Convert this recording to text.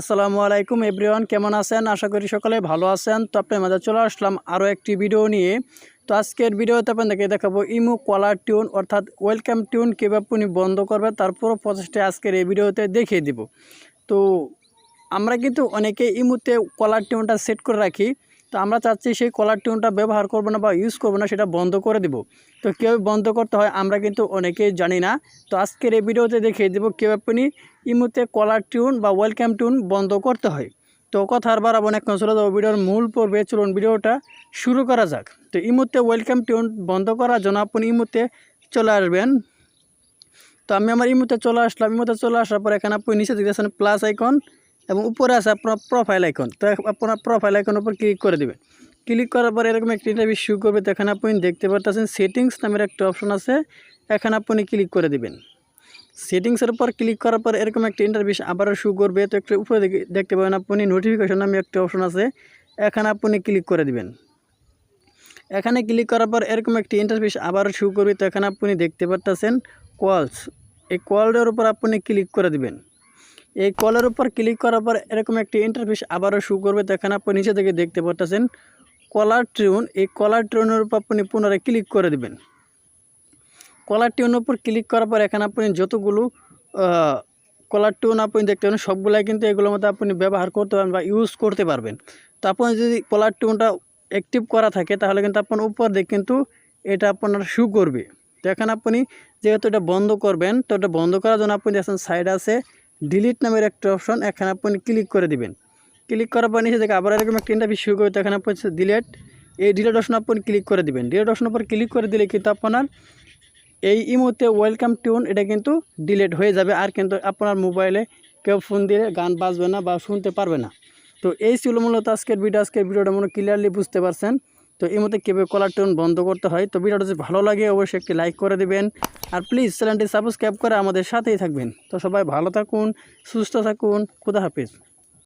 আসসালামু আলাইকুম এভরিওয়ান, কেমন আছেন? আশা করি সকলে ভালো আছেন। তো আপনার মাঝে চলে আসলাম আরও একটি ভিডিও নিয়ে। তো আজকের ভিডিওতে আপনাদেরকে দেখাবো ইমো কলার টিউন, অর্থাৎ ওয়েলকাম টিউন কীভাবে আপনি বন্ধ করবে তার পুরো প্রচেষ্টা আজকের এই ভিডিওতে দেখিয়ে দিব। তো আমরা কিন্তু অনেকে ইমুতে কলার টিউনটা সেট করে রাখি। তো আমরা চাচ্ছি সেই কলার টিউনটা ব্যবহার করব না বা ইউজ করব না, সেটা বন্ধ করে দিব। তো কীভাবে বন্ধ করতে হয় আমরা কিন্তু অনেকেই জানি না। তো আজকের এই ভিডিওতে দেখিয়ে দেবো কীভাবে আপনি ইমোতে কলার টিউন বা ওয়েলকাম টিউন বন্ধ করতে হয়। তো কথা আর বাড়াবো না চলে ভিডিওর মূল পর্বে। চলুন ভিডিওটা শুরু করা যাক। তো ইমোতে ওয়েলকাম টিউন বন্ধ করার জন্য আপনি ইমোতে চলে আসবেন। তো আমি আমার ইমোতে চলে আসলাম। ইমোতে চলে আসার পর এখানে আপনি নিচে দেখতেছেন প্লাস আইকন এবং উপরে আছে আপনার প্রোফাইল আইকন তো আপনার প্রোফাইল আইকনের উপর ক্লিক করে দেবেন। ক্লিক করার পর এরকম একটি ইন্টারভিউ শুরু করবে। তো এখানে আপনি দেখতে পারতেছেন সেটিংস নামের একটা অপশন আছে। এখানে আপনি ক্লিক করে দেবেন। সেটিংসের উপর ক্লিক করার পর এরকম একটা ইন্টারভিউ আবারও শু করবে। তো একটু উপরে দেখতে পাবেন আপনি নোটিফিকেশন নামে একটা অপশন আছে। এখানে আপনি ক্লিক করে দিবেন। এখানে ক্লিক করার পর এরকম একটি ইন্টারভিউ আবারও শু করবে। তো এখানে আপনি দেখতে পারতেছেন কলস এই কলের উপর আপনি ক্লিক করে দিবেন। এই কলের উপর ক্লিক করার পর এরকম একটি ইন্টারফেস আবারও শু করবে। তো এখানে আপনি নিচে থেকে দেখতে পাচ্ছেন কলার ট্রিউন এই কলার ট্রিউনের উপর আপনি পুনরায় ক্লিক করে দেবেন। কলার টিউনের উপর ক্লিক করার পর এখানে আপনি যতগুলো কলার টিউন আপনি দেখতে পাবেন সবগুলাই কিন্তু এগুলোর মধ্যে আপনি ব্যবহার করতে পারবেন বা ইউজ করতে পারবেন। তো আপনি যদি কলার টিউনটা অ্যাক্টিভ করা থাকে, তাহলে কিন্তু আপনার উপর দিকে কিন্তু এটা আপনার শু করবে। তো এখানে আপনি যেহেতু এটা বন্ধ করবেন, তো এটা বন্ধ করার জন্য আপনি দেখছেন সাইড আছে ডিলিট নামের একটা অপশন এখানে আপনি ক্লিক করে দিবেন। ক্লিক করার পর নিচে থেকে আবার এরকম একটা ইন্টারভিউ শুরু করতে এখানে আপনি ডিলেট এই ডিলেট অপশন আপনি ক্লিক করে দিবেন। ডিলেট অপশন উপর ক্লিক করে দিলে কিন্তু আপনার এই ইমোতে ওয়েলকাম টিউন এটা কিন্তু ডিলেট হয়ে যাবে। আর কিন্তু আপনার মোবাইলে কেউ ফোন দিয়ে গান বাজবে না বা শুনতে পারবে না। তো এই ছিল মূলত আজকের ভিডিও আজকের ভিডিওটা মনে ক্লিয়ারলি বুঝতে পারছেন। তো এই মধ্যে কেবে কলার টোন বন্ধ করতে হয়। তো ভিডিওটা যদি ভালো লাগে, অবশ্যই একটি লাইক করে দেবেন। আর প্লিজ চ্যানেলটি সাবস্ক্রাইব করে আমাদের সাথেই থাকবেন। তো সবাই ভালো থাকুন, সুস্থ থাকুন, খুদা হাফিজ।